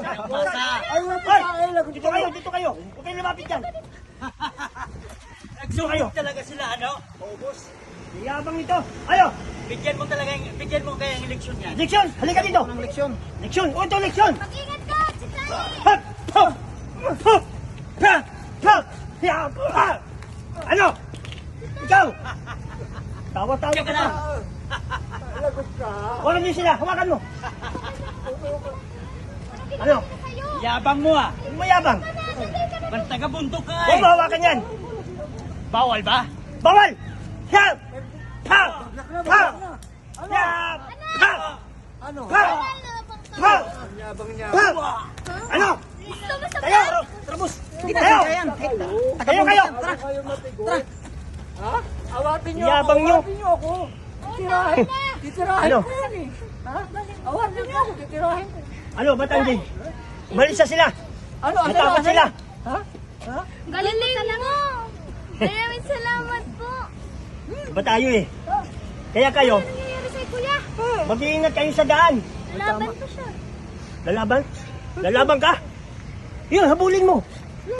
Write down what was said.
Basa. Ay. Lagot Dito kayo, dito kayo. Huwag kayo lumapit dyan. Nagsumayok talaga sila, ano? Oo, boss. Yabang nito. Ayo! Bigyan mo talaga, yung- bigyan mo kaya yung eleksyon yan. Leksyon! Halika dito! ng leksyon. Leksyon! O, ito leksyon! Mag-ingat ka, Chichay! Hop! Hop! Hop! Hop! Hop! Hop! Hop! Ano? Ikaw! Tawa-tawa ka na. Lagot ka. Wala niyo sila. Hawakan mo. Ano? Yabang mo ah. Huwag mo yabang. Ba't taga-bundok ka Huwag eh. mo hawakan yan. Bawal ba? Bawal! Na, lagot na. Hop! Hop! Ano? Hop! Ang yabang niya. Hop! Ano? Gusto mo sa Tayo! Trabos! Tayo! Tayo kayo! Tara. matigo. Ha? Awatin niyo Yabang ako. niyo. Awatin niyo ako. Titirahin. Titirahin Ano? ko yan eh. Ha? Awatin niyo ako. Titirahin ko. Ano, Batanggin? Umalis na sila. Ano? Ano? Natakot ano? sila. Ha? Ha? Galing mo! Maraming salamat po! Ba tayo eh? Kaya kayo, Ano nangyayari sa'yo, kuya? mag-iingat kayo sa daan. Laban pa siya. Lalaban? Lalaban ka? Yun, habulin mo.